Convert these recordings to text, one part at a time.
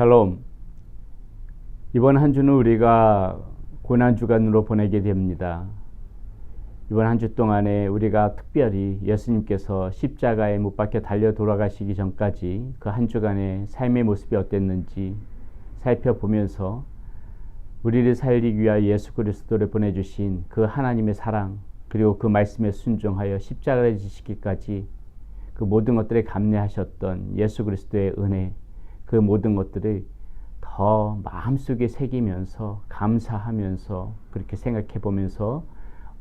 샬롬. 이번 한 주는 우리가 고난 주간으로 보내게 됩니다. 이번 한 주 동안에 우리가 특별히 예수님께서 십자가에 못 박혀 달려 돌아가시기 전까지 그 한 주간의 삶의 모습이 어땠는지 살펴보면서 우리를 살리기 위하여 예수 그리스도를 보내주신 그 하나님의 사랑 그리고 그 말씀에 순종하여 십자가를 지시기까지 그 모든 것들에 감내하셨던 예수 그리스도의 은혜 그 모든 것들을 더 마음속에 새기면서 감사하면서 그렇게 생각해 보면서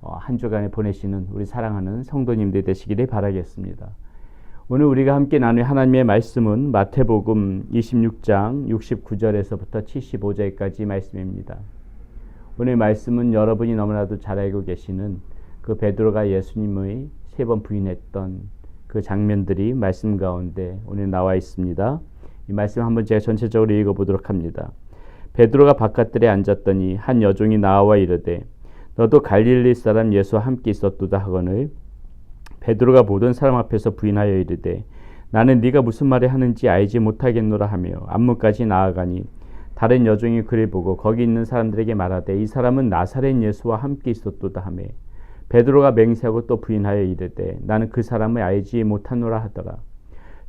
어, 한 주간에 보내시는 우리 사랑하는 성도님들 되시기를 바라겠습니다. 오늘 우리가 함께 나눌 하나님의 말씀은 마태복음 26장 69절에서부터 75절까지 말씀입니다. 오늘 말씀은 여러분이 너무나도 잘 알고 계시는 그 베드로가 예수님의 세 번 부인했던 그 장면들이 말씀 가운데 오늘 나와 있습니다. 이 말씀 한번 제가 전체적으로 읽어보도록 합니다. 베드로가 바깥들에 앉았더니 한 여종이 나와 이르되 너도 갈릴리 사람 예수와 함께 있었도다 하거늘. 베드로가 모든 사람 앞에서 부인하여 이르되 나는 네가 무슨 말을 하는지 알지 못하겠노라 하며 안문까지 나아가니 다른 여종이 그를 보고 거기 있는 사람들에게 말하되 이 사람은 나사렛 예수와 함께 있었도다 하며 베드로가 맹세하고 또 부인하여 이르되 나는 그 사람을 알지 못하노라 하더라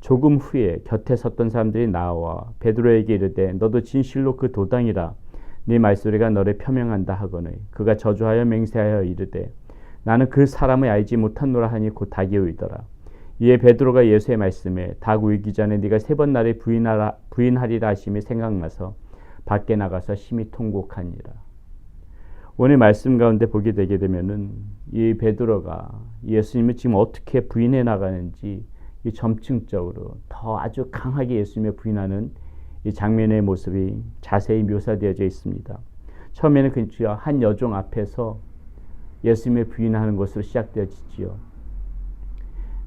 조금 후에 곁에 섰던 사람들이 나와 베드로에게 이르되 너도 진실로 그 도당이라. 네 말소리가 너를 표명한다 하거늘. 그가 저주하여 맹세하여 이르되 나는 그 사람을 알지 못한노라 하니 곧 닭이 울더라. 이에 베드로가 예수의 말씀에 닭 울기 전에 네가 세 번 나를 부인하라, 부인하리라 하심이 생각나서 밖에 나가서 심히 통곡하니라. 오늘 말씀 가운데 보게 되게 되면은 이 베드로가 예수님을 지금 어떻게 부인해 나가는지 이 점층적으로 더 아주 강하게 예수님을 부인하는 이 장면의 모습이 자세히 묘사되어져 있습니다. 처음에는 그한 여종 앞에서 예수님을 부인하는 것으로 시작되어지지요.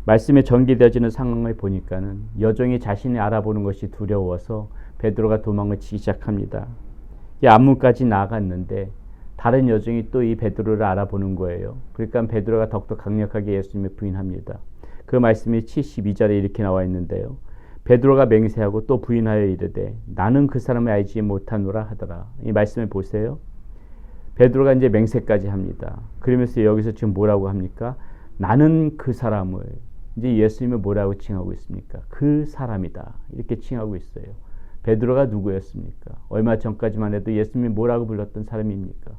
말씀에 전개되어지는 상황을 보니까는 여종이 자신을 알아보는 것이 두려워서 베드로가 도망을 치기 시작합니다. 이 앞문까지 나아갔는데 다른 여종이 또 이 베드로를 알아보는 거예요. 그러니까 베드로가 더욱더 강력하게 예수님을 부인합니다. 그 말씀이 72절에 이렇게 나와 있는데요. 베드로가 맹세하고 또 부인하여 이르되 나는 그 사람을 알지 못하노라 하더라. 이 말씀을 보세요. 베드로가 이제 맹세까지 합니다. 그러면서 여기서 지금 뭐라고 합니까? 나는 그 사람을 이제 예수님을 뭐라고 칭하고 있습니까? 그 사람이다. 이렇게 칭하고 있어요. 베드로가 누구였습니까? 얼마 전까지만 해도 예수님이 뭐라고 불렀던 사람입니까?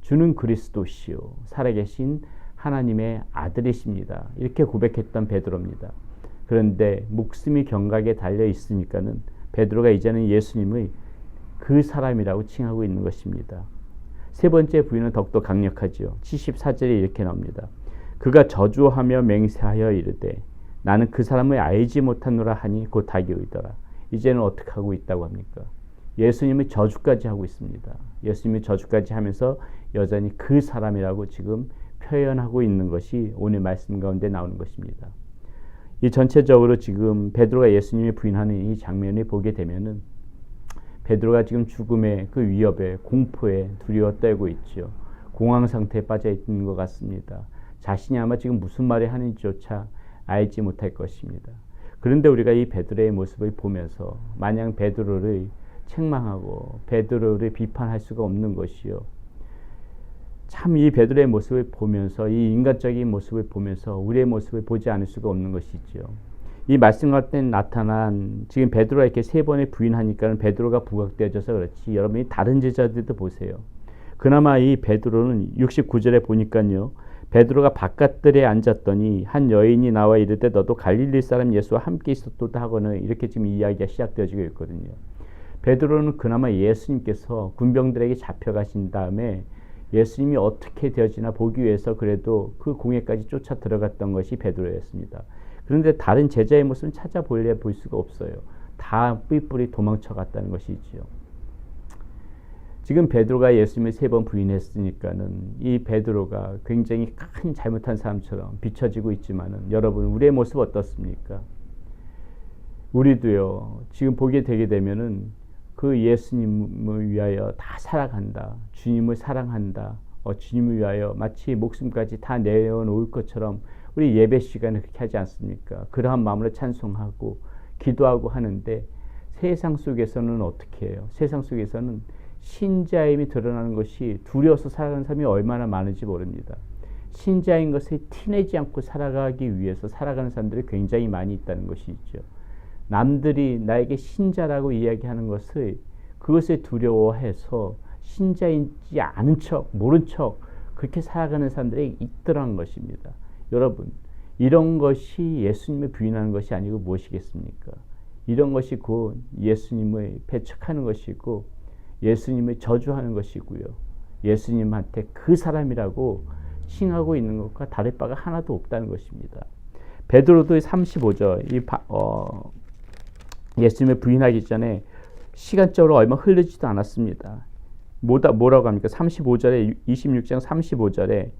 주는 그리스도시요 살아계신 하나님의 아들이십니다. 이렇게 고백했던 베드로입니다. 그런데 목숨이 경각에 달려 있으니까는 베드로가 이제는 예수님의 그 사람이라고 칭하고 있는 것입니다. 세 번째 부인은 더욱더 강력하지요. 74절에 이렇게 나옵니다. 그가 저주하며 맹세하여 이르되 나는 그 사람을 알지 못하노라 하니 곧 의더라. 이제는 어떻게 하고 있다고 합니까? 예수님의 저주까지 하고 있습니다. 예수님의 저주까지 하면서 여전히 그 사람이라고 지금 표현하고 있는 것이 오늘 말씀 가운데 나오는 것입니다. 이 전체적으로 지금 베드로가 예수님이 부인하는 이 장면을 보게 되면은 베드로가 지금 죽음의 그 위협에 공포에 두려워 떨고 있죠. 공황 상태에 빠져 있는 것 같습니다. 자신이 아마 지금 무슨 말을 하는지조차 알지 못할 것입니다. 그런데 우리가 이 베드로의 모습을 보면서 마냥 베드로를 책망하고 베드로를 비판할 수가 없는 것이요. 참 이 베드로의 모습을 보면서 이 인간적인 모습을 보면서 우리의 모습을 보지 않을 수가 없는 것이죠. 이 말씀 같때 나타난 지금 베드로가 이렇게 세 번에 부인하니까 베드로가 부각되어져서 그렇지 여러분이 다른 제자들도 보세요. 그나마 이 베드로는 69절에 보니까요. 베드로가 바깥들에 앉았더니 한 여인이 나와 이르되 너도 갈릴리 사람 예수와 함께 있었도다 하고는 이렇게 지금 이야기가 시작되어지고 있거든요. 베드로는 그나마 예수님께서 군병들에게 잡혀가신 다음에 예수님이 어떻게 되어지나 보기 위해서 그래도 그 공회까지 쫓아 들어갔던 것이 베드로였습니다. 그런데 다른 제자의 모습은 찾아볼래 볼 수가 없어요. 다 뿔뿔이 도망쳐 갔다는 것이지요. 지금 베드로가 예수님을 세 번 부인했으니까는 이 베드로가 굉장히 큰 잘못한 사람처럼 비춰지고 있지만은 여러분 우리의 모습 어떻습니까? 우리도요 지금 보게 되게 되면은 그 예수님을 위하여 다 살아간다. 주님을 사랑한다. 어, 주님을 위하여 마치 목숨까지 다 내어놓을 것처럼 우리 예배 시간에 그렇게 하지 않습니까? 그러한 마음으로 찬송하고 기도하고 하는데 세상 속에서는 어떻게 해요? 세상 속에서는 신자임이 드러나는 것이 두려워서 살아가는 사람이 얼마나 많은지 모릅니다. 신자인 것을 티내지 않고 살아가기 위해서 살아가는 사람들이 굉장히 많이 있다는 것이 있죠. 남들이 나에게 신자라고 이야기하는 것을 그것을 두려워해서 신자인지 아는 척, 모른 척 그렇게 살아가는 사람들이 있더라는 것입니다. 여러분, 이런 것이 예수님을 부인하는 것이 아니고 무엇이겠습니까? 이런 것이 곧 예수님을 배척하는 것이고 예수님을 저주하는 것이고요. 예수님한테 그 사람이라고 칭하고 있는 것과 다를 바가 하나도 없다는 것입니다. 베드로도 35절 이 어, 예수님을 부인하기 전에 시간적으로 얼마 흐르지도 않았습니다. 뭐다 뭐라고 합니까? 35절에 26장 35절에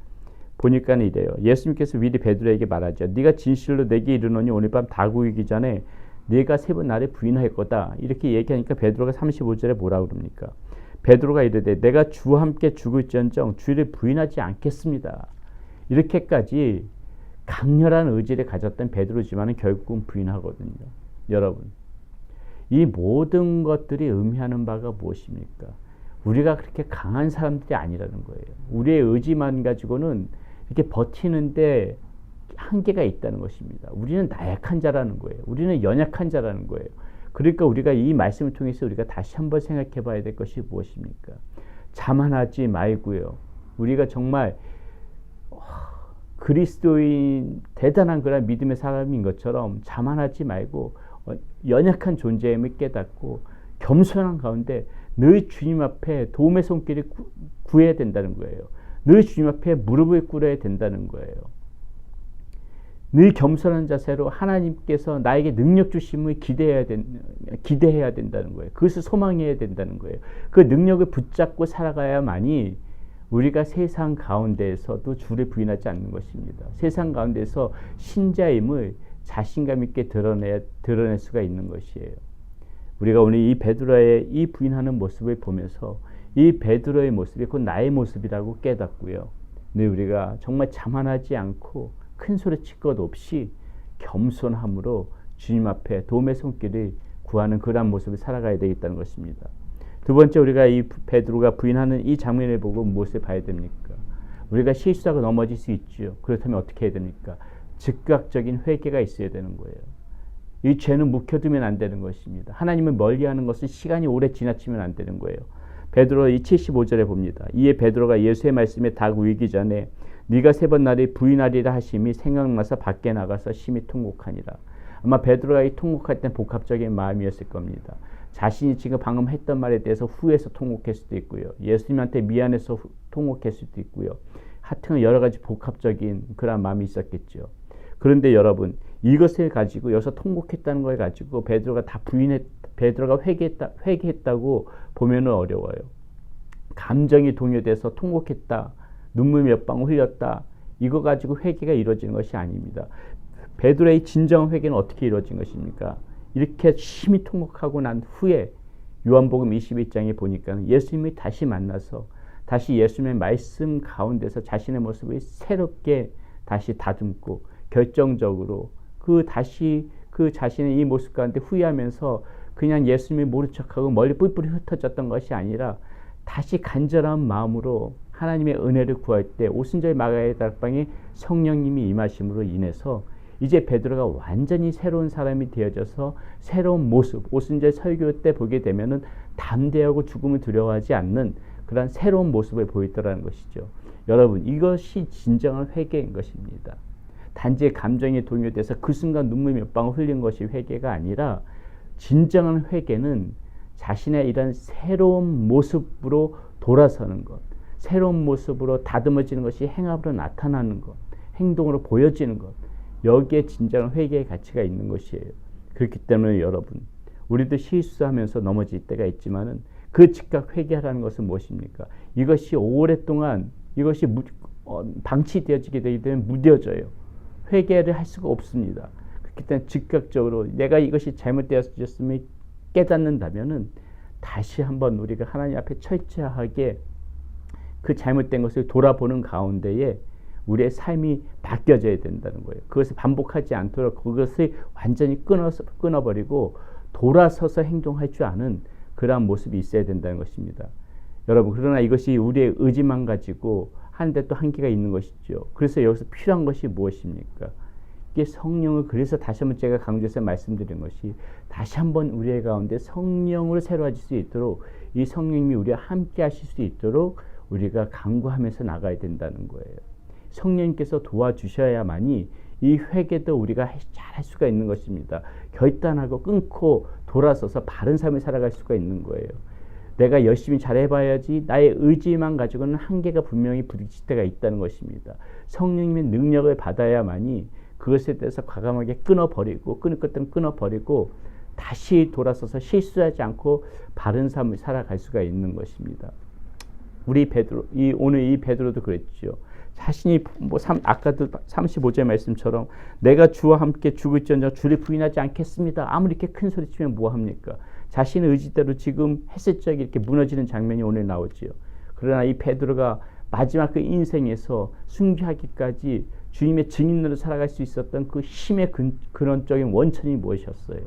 보니까 이래요. 예수님께서 미리 베드로에게 말하죠. 네가 진실로 내게 이르노니 오늘 밤 다구이기 전에 네가 세 번 나를 부인할 거다. 이렇게 얘기하니까 베드로가 35절에 뭐라 그럽니까? 베드로가 이르되 내가 주와 함께 죽을지언정 주를 부인하지 않겠습니다. 이렇게까지 강렬한 의지를 가졌던 베드로지만은 결국은 부인하거든요. 여러분, 이 모든 것들이 의미하는 바가 무엇입니까? 우리가 그렇게 강한 사람들이 아니라는 거예요. 우리의 의지만 가지고는 이렇게 버티는데 한계가 있다는 것입니다. 우리는 나약한 자라는 거예요. 우리는 연약한 자라는 거예요. 그러니까 우리가 이 말씀을 통해서 우리가 다시 한번 생각해 봐야 될 것이 무엇입니까? 자만하지 말고요. 우리가 정말 그리스도인 대단한 그런 믿음의 사람인 것처럼 자만하지 말고 어, 연약한 존재임을 깨닫고 겸손한 가운데 늘 주님 앞에 도움의 손길을 구해야 된다는 거예요. 늘 주님 앞에 무릎을 꿇어야 된다는 거예요. 늘 겸손한 자세로 하나님께서 나에게 능력 주심을 기대해야, 된, 기대해야 된다는 거예요. 그것을 소망해야 된다는 거예요. 그 능력을 붙잡고 살아가야만이 우리가 세상 가운데에서도 주를 부인하지 않는 것입니다. 세상 가운데서 신자임을 자신감 있게 드러내, 드러낼 수가 있는 것이에요. 우리가 오늘 이 베드로의 이 부인하는 모습을 보면서 이 베드로의 모습이 곧 나의 모습이라고 깨닫고요. 늘 우리가 정말 자만하지 않고 큰 소리 칠 것 없이 겸손함으로 주님 앞에 도움의 손길을 구하는 그러한 모습을 살아가야 되겠다는 것입니다. 두 번째 우리가 이 베드로가 부인하는 이 장면을 보고 무엇을 봐야 됩니까? 우리가 실수하고 넘어질 수 있죠. 그렇다면 어떻게 해야 됩니까? 즉각적인 회개가 있어야 되는 거예요. 이 죄는 묵혀두면 안 되는 것입니다. 하나님을 멀리하는 것은 시간이 오래 지나치면 안 되는 거예요. 베드로 이 75절에 봅니다. 이에 베드로가 예수의 말씀에 닭 위기 전에 네가 세 번 나를 부인하리라 하심이 생각나서 밖에 나가서 심히 통곡하니라. 아마 베드로가 이 통곡할 땐 복합적인 마음이었을 겁니다. 자신이 지금 방금 했던 말에 대해서 후회해서 통곡할 수도 있고요. 예수님한테 미안해서 후, 통곡할 수도 있고요. 하여튼 여러 가지 복합적인 그런 마음이 있었겠죠. 그런데 여러분 이것을 가지고 여기서 통곡했다는 걸 가지고 베드로가 다 부인했 베드로가 회개했다 회개했다고 보면은 어려워요. 감정이 동요돼서 통곡했다. 눈물 몇 방 흘렸다. 이거 가지고 회개가 이루어지는 것이 아닙니다. 베드로의 진정 회개는 어떻게 이루어진 것입니까? 이렇게 심히 통곡하고 난 후에 요한복음 21장에 보니까 예수님이 다시 만나서 다시 예수님의 말씀 가운데서 자신의 모습을 새롭게 다시 다듬고 결정적으로 그 다시 그 자신의 이 모습 가운데 후회하면서 그냥 예수님이 모른 척하고 멀리 뿔뿔이 흩어졌던 것이 아니라 다시 간절한 마음으로 하나님의 은혜를 구할 때 오순절 마가의 달방에 성령님이 임하심으로 인해서 이제 베드로가 완전히 새로운 사람이 되어져서 새로운 모습 오순절 설교 때 보게 되면은 담대하고 죽음을 두려워하지 않는 그런 새로운 모습을 보이더라는 것이죠. 여러분 이것이 진정한 회개인 것입니다. 단지 감정에 동요돼서 그 순간 눈물 몇 방울 흘린 것이 회개가 아니라 진정한 회개는 자신의 이런 새로운 모습으로 돌아서는 것, 새로운 모습으로 다듬어지는 것이 행함으로 나타나는 것, 행동으로 보여지는 것, 여기에 진정한 회개의 가치가 있는 것이에요. 그렇기 때문에 여러분, 우리도 실수하면서 넘어질 때가 있지만은 그 즉각 회개하라는 것은 무엇입니까? 이것이 오랫동안 이것이 어, 방치되어지게 되기 때문에 무뎌져요. 회개를 할 수가 없습니다. 그렇기 때문에 즉각적으로 내가 이것이 잘못되었음을 깨닫는다면은 다시 한번 우리가 하나님 앞에 철저하게 그 잘못된 것을 돌아보는 가운데에 우리의 삶이 바뀌어져야 된다는 거예요. 그것을 반복하지 않도록 그것을 완전히 끊어서, 끊어버리고 돌아서서 행동할 줄 아는 그러한 모습이 있어야 된다는 것입니다. 여러분 그러나 이것이 우리의 의지만 가지고 하는데 또 한계가 있는 것이죠. 그래서 여기서 필요한 것이 무엇입니까? 이게 성령을 그래서 다시 한번 제가 강조해서 말씀드린 것이 다시 한번 우리의 가운데 성령으로 새로워질 수 있도록 이 성령님이 우리와 함께 하실 수 있도록 우리가 강구하면서 나가야 된다는 거예요. 성령님께서 도와주셔야만이 이 회개도 우리가 잘 할 수가 있는 것입니다. 결단하고 끊고 돌아서서 바른 삶을 살아갈 수가 있는 거예요. 내가 열심히 잘해봐야지 나의 의지만 가지고는 한계가 분명히 부딪힐 때가 있다는 것입니다. 성령님의 능력을 받아야만이 그것에 대해서 과감하게 끊어버리고 끊을 것들은 끊어버리고 다시 돌아서서 실수하지 않고 바른 삶을 살아갈 수가 있는 것입니다. 우리 베드로 이 오늘 이 베드로도 그랬죠. 자신이 뭐 삼, 아까도 35절 말씀처럼 내가 주와 함께 죽을지언정 주를 부인하지 않겠습니다. 아무리 이렇게 큰 소리 치면 뭐 합니까? 자신의 의지대로 지금 적에 이렇게 무너지는 장면이 오늘 나오지요. 그러나 이 베드로가 마지막 그 인생에서 순교하기까지 주님의 증인으로 살아갈 수 있었던 그 힘의 근, 근원적인 원천이 무엇이었어요?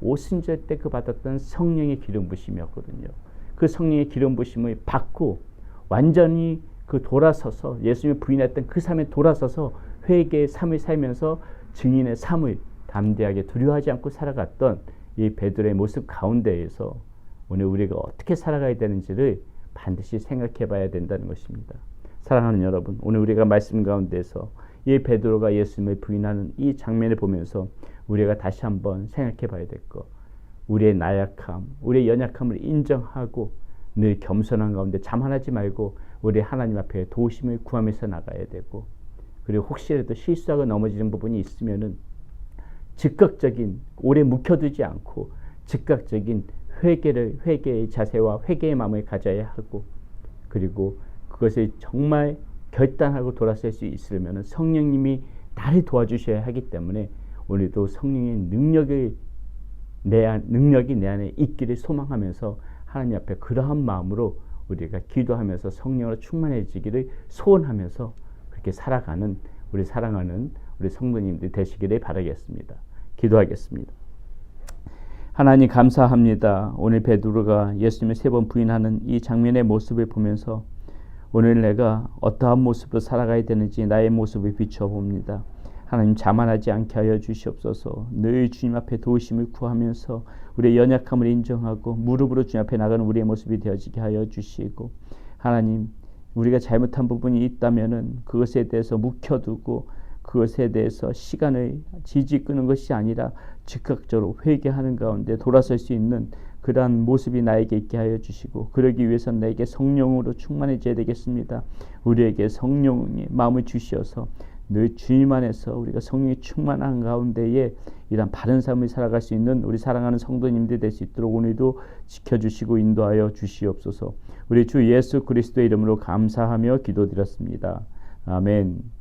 오순절 때 그 받았던 성령의 기름 부심이었거든요. 그 성령의 기름 부심을 받고 완전히 그 돌아서서 예수님을 부인했던 그 삶에 돌아서서 회개의 삶을 살면서 증인의 삶을 담대하게 두려워하지 않고 살아갔던 이 베드로의 모습 가운데에서 오늘 우리가 어떻게 살아가야 되는지를 반드시 생각해 봐야 된다는 것입니다. 사랑하는 여러분, 오늘 우리가 말씀 가운데서 이 베드로가 예수님을 부인하는 이 장면을 보면서 우리가 다시 한번 생각해 봐야 될 것. 우리의 나약함, 우리의 연약함을 인정하고 늘 겸손한 가운데 자만하지 말고 우리 하나님 앞에 도심을 구하면서 나가야 되고 그리고 혹시라도 실수하고 넘어지는 부분이 있으면은 즉각적인 오래 묵혀두지 않고 즉각적인 회개를 회개의 자세와 회개의 마음을 가져야 하고 그리고 그것을 정말 결단하고 돌아설 수 있으려면 성령님이 나를 도와주셔야 하기 때문에 오늘도 성령의 능력을 내 안, 능력이 내 안에 있기를 소망하면서 하나님 앞에 그러한 마음으로 우리가 기도하면서 성령으로 충만해지기를 소원하면서 그렇게 살아가는 우리 사랑하는 우리 성도님들 되시기를 바라겠습니다. 기도하겠습니다. 하나님 감사합니다. 오늘 베드로가 예수님을 세 번 부인하는 이 장면의 모습을 보면서 오늘 내가 어떠한 모습으로 살아가야 되는지 나의 모습을 비춰봅니다. 하나님 자만하지 않게 하여 주시옵소서. 늘 주님 앞에 도우심을 구하면서 우리의 연약함을 인정하고 무릎으로 주님 앞에 나가는 우리의 모습이 되어지게 하여 주시고 하나님 우리가 잘못한 부분이 있다면은 그것에 대해서 묵혀두고 그것에 대해서 시간을 지지 끄는 것이 아니라 즉각적으로 회개하는 가운데 돌아설 수 있는 그러한 모습이 나에게 있게 하여 주시고 그러기 위해서 나에게 성령으로 충만해져야 되겠습니다. 우리에게 성령의 마음을 주시어서 늘 주님 안에서 우리가 성령이 충만한 가운데에 이런 바른 삶을 살아갈 수 있는 우리 사랑하는 성도님들 될 수 있도록 오늘도 지켜주시고 인도하여 주시옵소서. 우리 주 예수 그리스도의 이름으로 감사하며 기도드렸습니다. 아멘.